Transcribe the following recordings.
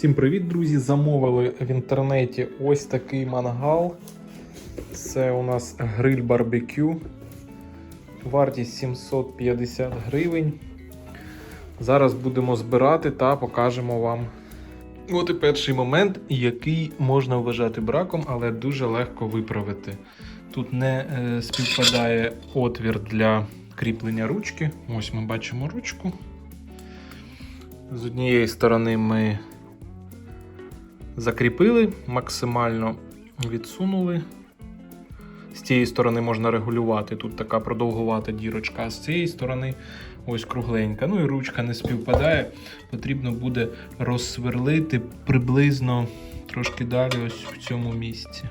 Всім привіт, друзі! Замовили в інтернеті ось такий мангал. Це у нас гриль барбекю. Вартість 750 гривень. Зараз будемо збирати та покажемо вам. От і перший момент, який можна вважати браком, але дуже легко виправити. Тут не е, співпадає отвір для кріплення ручки. Ось ми бачимо ручку. З однієї сторони ми закріпили, максимально відсунули. З цієї сторони можна регулювати. Тут така продовгувата дірочка, а з цієї сторони ось кругленька. Ну і ручка не співпадає. Потрібно буде розсверлити приблизно трошки далі, ось в цьому місці.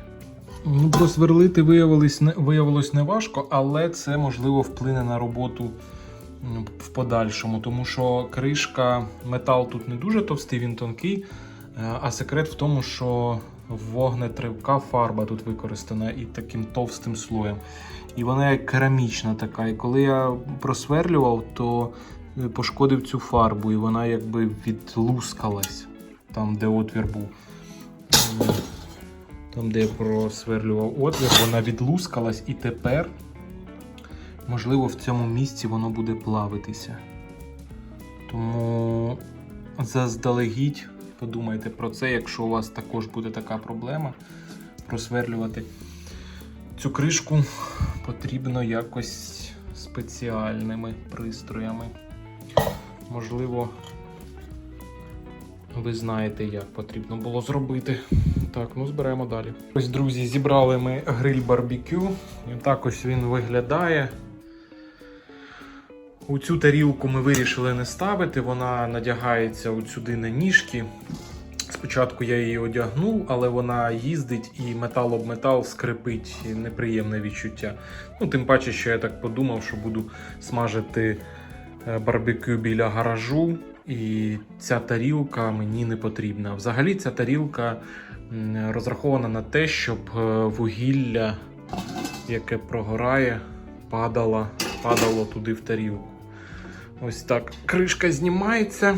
Ну, просверлити виявилось не, виявилось не важко, але це можливо вплине на роботу в подальшому, тому що кришка, метал тут не дуже товстий, він тонкий. Е, А секрет в тому, що вогнетривка фарба тут використана і таким товстим слоєм. І вона як керамічна така. І коли я просверлював, то е, пошкодив цю фарбу, і вона якби відлускалась там, де отвір був. Там, де я просверлював отвір, вона відлускалась, і тепер, можливо, в цьому місці воно буде плавитися. Тому заздалегідь подумайте про це, якщо у вас також буде така проблема просверлювати. Цю кришку потрібно якось спеціальними пристроями. Можливо, ви знаєте, як потрібно було зробити. Так, ну зберемо далі. Ось, друзі, зібрали ми гриль барбекю. І так ось він виглядає. У цю тарілку ми вирішили не ставити, вона надягається сюди на ніжки. Спочатку я її одягнув, але вона їздить і метал об метал скрипить неприємне відчуття. Ну, тим паче, що я так подумав, що буду смажити е, барбекю біля гаражу, і ця тарілка мені не потрібна. Взагалі, ця тарілка розрахована на те, щоб е, вугілля, яке прогорає, падало, падало туди в тарілку. Ось так. Кришка знімається.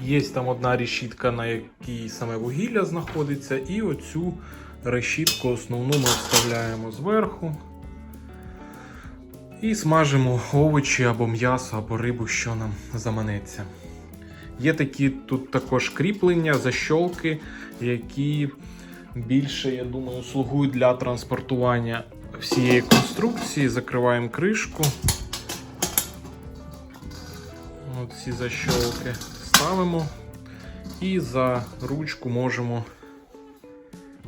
Є там одна решітка, на якій саме вугілля знаходиться, і оцю решітку основну ми вставляємо зверху. І смажимо овочі або м'ясо, або рибу, що нам заманеться. Є такі тут також кріплення, защолки, які більше, я думаю, слугують для транспортування всієї конструкції. Закриваємо кришку. От ці защолки ставимо. І за ручку можемо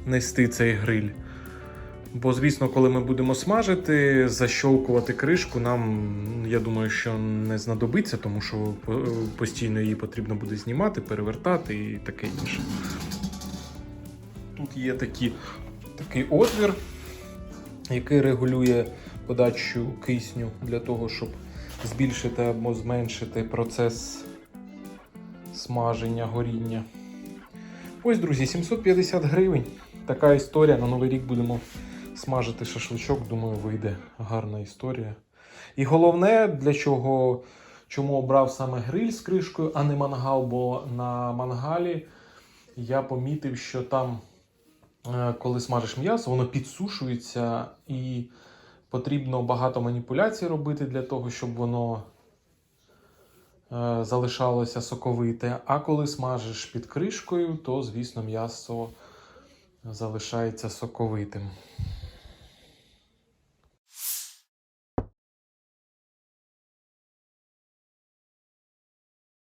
нести цей гриль. Бо, звісно, коли ми будемо смажити, защолкувати кришку нам, я думаю, що не знадобиться, тому що постійно її потрібно буде знімати, перевертати і таке інше. Тут є такі, такий отвір, який регулює подачу кисню для того, щоб збільшити або зменшити процес смаження, горіння. Ось, друзі, 750 гривень. Така історія. На Новий рік будемо смажити шашличок. Думаю, вийде гарна історія. І головне, для чого чому обрав саме гриль з кришкою, а не мангал, бо на мангалі я помітив, що там, коли смажиш м'ясо, воно підсушується і потрібно багато маніпуляцій робити для того, щоб воно е, залишалося соковите. А коли смажиш під кришкою, то, звісно, м'ясо залишається соковитим.